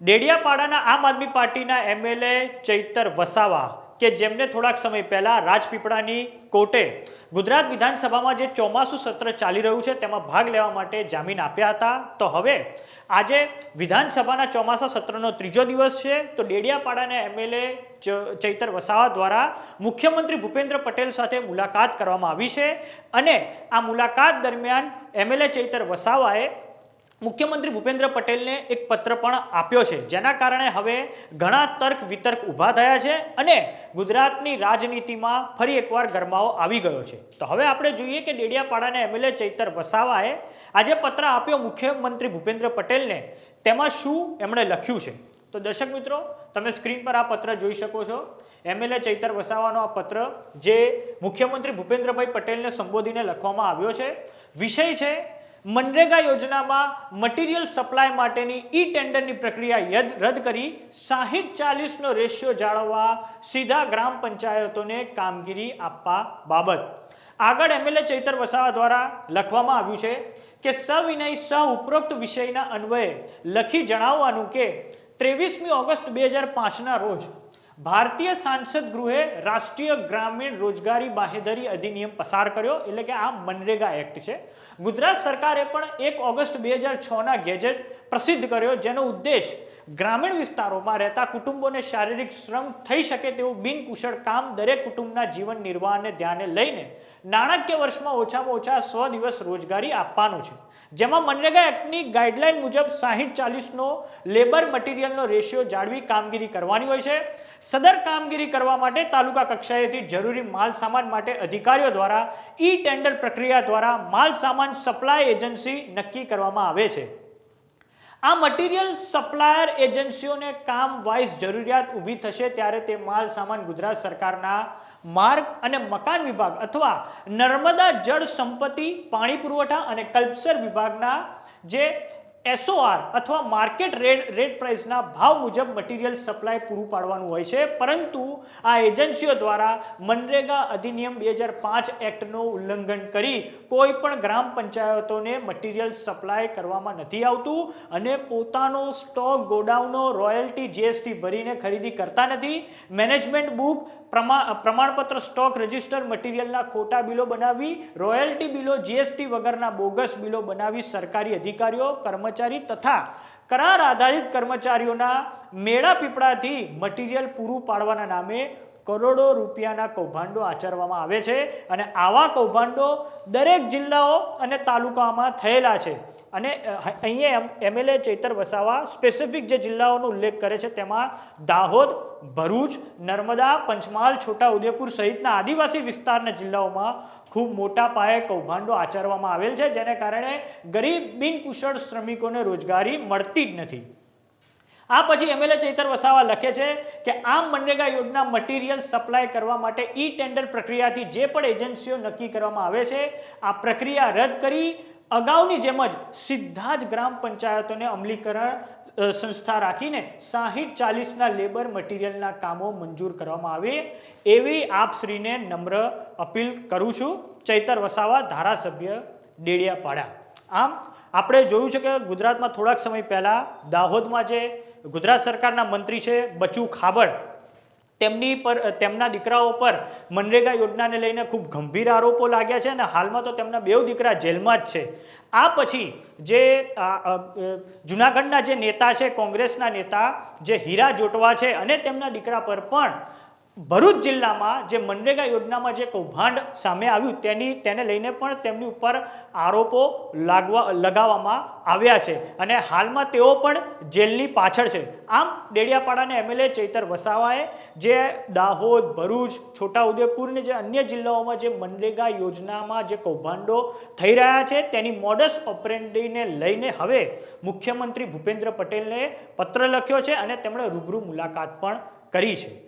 ડેડિયાપાડાના આમ આદમી પાર્ટીના એમએલએ ચૈતર વસાવા કે જેમને થોડાક સમય પહેલા રાજપીપળાની કોર્ટે ગુજરાત વિધાનસભામાં જે ચોમાસું સત્ર ચાલી રહ્યું છે તેમાં ભાગ લેવા માટે જામીન આપ્યા હતા. તો હવે આજે વિધાનસભાના ચોમાસા સત્રનો ત્રીજો દિવસ છે. તો ડેડિયાપાડાના એમએલએ ચૈતર વસાવા દ્વારા મુખ્યમંત્રી ભૂપેન્દ્ર પટેલ સાથે મુલાકાત કરવામાં આવી છે. અને આ મુલાકાત દરમિયાન એમએલએ ચૈતર વસાવાએ મુખ્યમંત્રી ભૂપેન્દ્ર પટેલને એક પત્ર પણ આપ્યો છે. જેના કારણે હવે ઘણા તર્ક વિતર્ક ઊભા થયા છે અને ગુજરાતની રાજનીતિમાં ફરી એકવાર ગરમાવો આવી ગયો છે. તો હવે આપણે જોઈએ કે ડેડિયાપાડાના એમએલએ ચૈતર વસાવાએ આજે પત્ર આપ્યો મુખ્યમંત્રી ભૂપેન્દ્ર પટેલને. તેમાં શું એમણે લખ્યું છે? તો દર્શક મિત્રો, તમે સ્ક્રીન પર આ પત્ર જોઈ શકો છો. એમએલએ ચૈતર વસાવાનો આ પત્ર, જે મુખ્યમંત્રી ભૂપેન્દ્રભાઈ પટેલને સંબોધીને લખવામાં આવ્યો છે. વિષય છે મનરેગા યોજનામાં મટીરિયલ સપ્લાય માટેની ઈ ટેન્ડરની પ્રક્રિયા રદ કરી સાહીઠ ચાલીસનો રેશિયો જાળવવા સીધા ગ્રામ પંચાયતોને કામગીરી આપવા બાબત. આગળ એમએલએ ચૈતર વસાવા દ્વારા લખવામાં આવ્યું છે કે સવિનય સહ ઉપરોક્ત વિષયના અન્વયે લખી જણાવવાનું કે ત્રેવીસમી ઓગસ્ટ બે હજાર પાંચના રોજ ભારતીય સાંસદ ગૃહે રાષ્ટ્રીય ગ્રામીણ રોજગારી બાહેધરી અધિનિયમ પસાર કર્યો, એટલે કે આ મનરેગા એક્ટ છે. ગુજરાત સરકારે પણ એક ઓગસ્ટ બે હજાર છના ગેજેટ પ્રસિદ્ધ કર્યો, જેનો ઉદ્દેશ ગ્રામીણ વિસ્તારોમાં રહેતા કુટુંબોને શારીરિક શ્રમ થઈ શકે તેવું બિનકુશળ કામ દરેક કુટુંબના જીવન નિર્વાહને ધ્યાને લઈને નાણાકીય વર્ષમાં ઓછામાં ઓછા સો દિવસ રોજગારી આપવાનું છે. જેમાં મનરેગા એક્ટની ગાઈડલાઈન મુજબ સાહીઠ ચાલીસનો લેબર મટીરિયલનો રેશિયો જાળવી કામગીરી કરવાની હોય છે. સદર કામગીરી કરવા માટે તાલુકા કક્ષાએથી જરૂરી માલ સામાન માટે અધિકારીઓ દ્વારા ઈ ટેન્ડર પ્રક્રિયા દ્વારા માલ સામાન સપ્લાય એજન્સી નક્કી કરવામાં આવે છે. આ મટીરિયલ સપ્લાયર એજન્સીઓને કામ વાઇઝ જરૂરિયાત ઊભી થશે ત્યારે તે માલ સામાન ગુજરાત સરકારના માર્ગ અને મકાન વિભાગ અથવા નર્મદા જળ સંપત્તિ, પાણી પુરવઠા અને કલ્પસર વિભાગના જે એસઓઆર અથવા માર્કેટ રેટ રેટ પ્રાઇસના ભાવ મુજબ મટીરિયલ સપ્લાય પૂરું પાડવાનું હોય છે. પરંતુ આ એજન્સીઓ દ્વારા મનરેગા અધિનિયમ બે હજાર પાંચ એક્ટનું ઉલ્લંઘન કરી કોઈ પણ ગ્રામ પંચાયતોને મટીરિયલ સપ્લાય કરવામાં નથી આવતું અને પોતાનો સ્ટોક ગોડાઉનો રોયલ્ટી જીએસટી ભરીને ખરીદી કરતા નથી. મેનેજમેન્ટ બુક પ્રમા પ્રમાણપત્ર સ્ટોક રજિસ્ટર મટીરિયલના ખોટા બિલો બનાવી રોયલ્ટી બિલો જીએસટી વગરના બોગસ બિલો બનાવી સરકારી અધિકારીઓ કર્મચારી તથા કરાર આધારિત કર્મચારીઓના મેળા પીપળાથી મટીરિયલ પૂરું પાડવાના નામે કરોડો રૂપિયાના કૌભાંડો આચરવામાં આવે છે અને આવા કૌભાંડો દરેક જિલ્લાઓ અને તાલુકામાં થયેલા છે. અને અહીંયા એમએલએ ચૈતર વસાવા સ્પેસિફિક જે જિલ્લાઓનો ઉલ્લેખ કરે છે તેમાં દાહોદ, ભરૂચ, નર્મદા, પંચમહાલ છોટાઉદેપુર સહિતના આદિવાસી વિસ્તારના જિલ્લાઓમાં ખૂબ મોટા પાયે કૌભાંડો આચરવામાં આવેલ છે, જેને કારણે ગરીબ, બિનકુશળ શ્રમિકોને રોજગારી મળતી જ નથી. આ પછી એમએલએ ચૈતર વસાવા લખે છે કે આમ મનરેગા યોજના મટીરિયલ સપ્લાય કરવા માટે ઈ ટેન્ડર પ્રક્રિયાથી જે પણ એજન્સીઓ નક્કી કરવામાં આવે છે, આ પ્રક્રિયા રદ કરી અગાઉની જેમ જ સીધા જ ગ્રામ પંચાયતોને અમલીકરણ સંસ્થા રાખીને સાહીઠ ચાલીસના લેબર મટીરિયલના કામો મંજૂર કરવામાં આવે એવી આપશ્રીને નમ્ર અપીલ કરું છું. ચૈતર વસાવા, ધારાસભ્ય ડેડિયાપાડા. આમ, આપણે જોયું છે કે ગુજરાતમાં થોડાક સમય પહેલાં દાહોદમાં જે ગુજરાત સરકારના મંત્રી છે બચુ ખાબડ તેમની પર તેમના દીકરાઓ પર મનરેગા યોજનાને લઈને ખૂબ ગંભીર આરોપો લાગ્યા છે અને હાલમાં તો તેમના બેવ દીકરા જેલમાં જ છે. આ પછી જે જુનાગઢના જે નેતા છે, કોંગ્રેસના નેતા જે હીરા જોટવા છે અને તેમના દીકરા પર પણ ભરૂચ જિલ્લામાં જે મનરેગા યોજનામાં જે કૌભાંડ સામે આવ્યું તેની, તેને લઈને પણ તેમની ઉપર આરોપો લાગવા, લગાવવામાં આવ્યા છે. અને હાલમાં તેઓ પણ જેલની પાછળ છે. આમ ડેડિયાપાડાના એમએલએ ચૈતર વસાવાએ જે દાહોદ, ભરૂચ, છોટાઉદેપુર ને જે અન્ય જિલ્લાઓમાં જે મનરેગા યોજનામાં જે કૌભાંડો થઈ રહ્યા છે, તેની મોડસ ઓપરેન્ડીને લઈને હવે મુખ્યમંત્રી ભૂપેન્દ્ર પટેલને પત્ર લખ્યો છે અને તેમણે રૂબરૂ મુલાકાત પણ કરી છે.